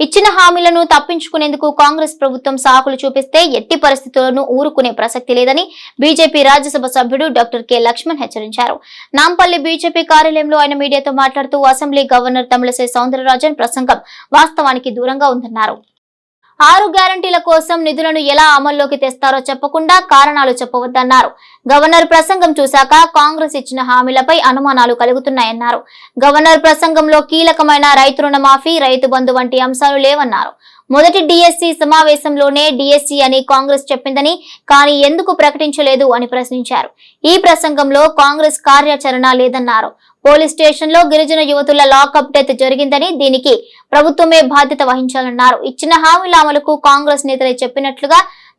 ఇచ్చిన హామీలను తప్పించుకునేందుకు కాంగ్రెస్ ప్రభుత్వం సాకులు చూపిస్తే ఎట్టి పరిస్థితులను ఊరుకునే ప్రసక్తి లేదని బీజేపీ రాజ్యసభ సభ్యుడు డాక్టర్ కె లక్ష్మణ్ హెచ్చరించారు. నాంపల్లి బీజేపీ కార్యాలయంలో ఆయన మీడియాతో మాట్లాడుతూ అసెంబ్లీ గవర్నర్ తమిళసై సౌందరరాజన్ ప్రసంగం వాస్తవానికి దూరంగా ఉందన్నారు. ఆరు గ్యారంటీల కోసం నిధులను ఎలా అమల్లోకి తెస్తారో చెప్పకుండా కారణాలు చెప్పవద్దన్నారు. గవర్నర్ ప్రసంగం చూశాక కాంగ్రెస్ ఇచ్చిన హామీలపై అనుమానాలు కలుగుతున్నాయన్నారు. గవర్నర్ ప్రసంగంలో కీలకమైన రైతు రుణమాఫీ రైతు బంధు వంటి అంశాలు లేవన్నారు. మొదటి డిఎస్సి సమావేశంలోనే డిఎస్సి అని కాంగ్రెస్ చెప్పిందని కానీ ఎందుకు ప్రకటించలేదు అని ప్రశ్నించారు. ఈ ప్రసంగంలో కాంగ్రెస్ కార్యాచరణ లేదన్నారు. పోలీస్ స్టేషన్లో గిరిజన యువతుల లాకప్ డెత్ జరిగిందని దీనికి ప్రభుత్వమే బాధ్యత వహించాలన్నారు. ఇచ్చిన హామీల అమలుకు కాంగ్రెస్ నేతలే చెప్పినట్లుగా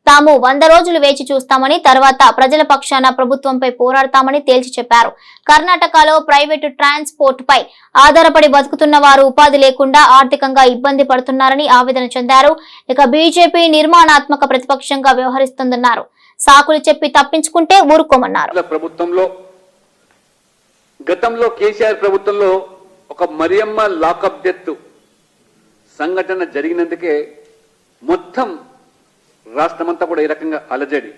తాము వంద రోజులు వేచి చూస్తామని తర్వాత ప్రజల పక్షాన ప్రభుత్వంపై పోరాడతామని తేల్చి చెప్పారు. కర్ణాటకలో ప్రైవేటు ట్రాన్స్పోర్ట్ పై ఆధారపడి బతుకుతున్న వారు ఉపాధి లేకుండా ఆర్థికంగా ఇబ్బంది పడుతున్నారని ఆవేదన చెందారు. ఇక బీజేపీ నిర్మాణాత్మక ప్రతిపక్షంగా వ్యవహరిస్తుందన్నారు. సాకులు చెప్పి తప్పించుకుంటే ఊరుకోమన్నారు. ప్రభుత్వంలో గతంలో కేసీఆర్ ప్రభుత్వంలో ఒక మరియమ్మ లాకప్ డెత్ సంఘటన జరిగినందుకే మొత్తం రాష్ట్రమంతా కూడా ఈ రకంగా అలజడి.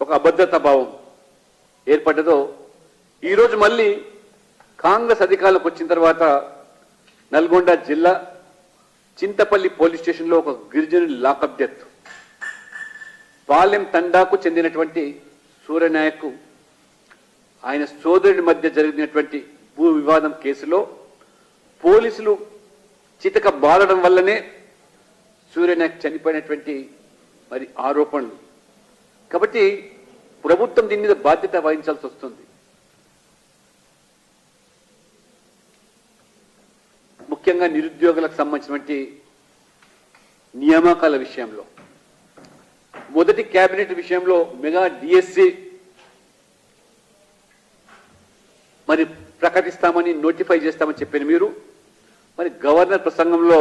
ఒక అభద్రతా భావం ఏర్పడ్డదో ఈరోజు మళ్ళీ కాంగ్రెస్ అధికారులకు వచ్చిన తర్వాత నల్గొండ జిల్లా చింతపల్లి పోలీస్ స్టేషన్లో ఒక గిరిజనుని లాకప్ డెత్. పాలెం తండాకు చెందినటువంటి సూర్యనాయక్ ఆయన సోదరుడి మధ్య జరిగినటువంటి భూ వివాదం కేసులో పోలీసులు చితక బాలడం వల్లనే సూర్యనాయక్ చనిపోయినటువంటి మరి ఆరోపణలు. కాబట్టి ప్రభుత్వం దీని మీద బాధ్యత వహించాల్సి వస్తుంది. ముఖ్యంగా నిరుద్యోగులకు సంబంధించినటువంటి నియామకాల విషయంలో. మొదటి కేబినెట్ విషయంలో మెగా డిఎస్సి మరి ప్రకటిస్తామని నోటిఫై చేస్తామని చెప్పిన మీరు మరి గవర్నర్ ప్రసంగంలో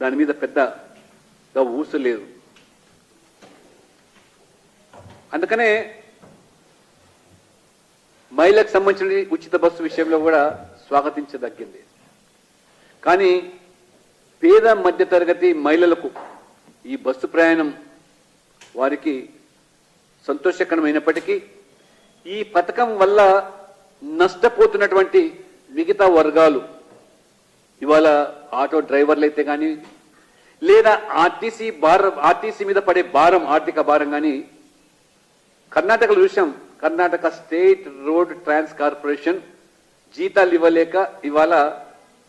దాని మీద పెద్దగా ఊసలేదు లేదు అందుకనే మహిళకు సంబంధించిన ఉచిత బస్సు విషయంలో కూడా స్వాగతించదగ్గింది. కానీ పేద మధ్యతరగతి మహిళలకు ఈ బస్సు ప్రయాణం వారికి సంతోషకరమైనప్పటికీ ఈ పథకం వల్ల నష్టపోతున్నటువంటి మిగతా వర్గాలు ఇవాళ ఆటో డ్రైవర్లు అయితే కానీ లేదా ఆర్టీసీ భారం ఆర్టీసీ మీద పడే భారం ఆర్థిక భారం కానీ కర్ణాటకలో చూసాం. Karnataka state road trans corporation జీతాలు ఇవ్వలేక ఇవాళ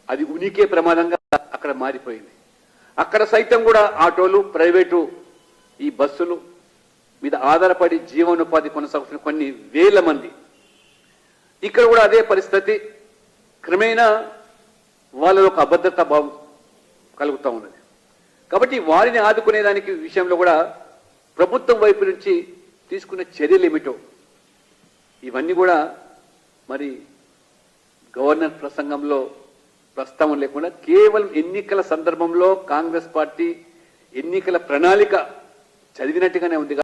అది ఉనికే ప్రమాదంగా అక్కడ మారిపోయింది. అక్కడ సైతం కూడా ఆటోలు ప్రైవేటు ఈ బస్సులు మీద ఆధారపడి జీవనోపాధి కొనసాగుతున్న కొన్ని వేల మంది. ఇక్కడ కూడా అదే పరిస్థితి. క్రమేణా వాళ్ళలో ఒక అభద్రతా భావం కలుగుతూ ఉన్నది. కాబట్టి వారిని ఆదుకునేదానికి విషయంలో కూడా ప్రభుత్వం వైపు నుంచి తీసుకున్న చర్యలు ఏమిటో ఇవన్నీ కూడా మరి గవర్నర్ ప్రసంగంలో ప్రస్తావన లేకుండా కేవలం ఎన్నికల సందర్భంలో కాంగ్రెస్ పార్టీ ఎన్నికల ప్రణాళిక చదివినట్టుగానే ఉంది.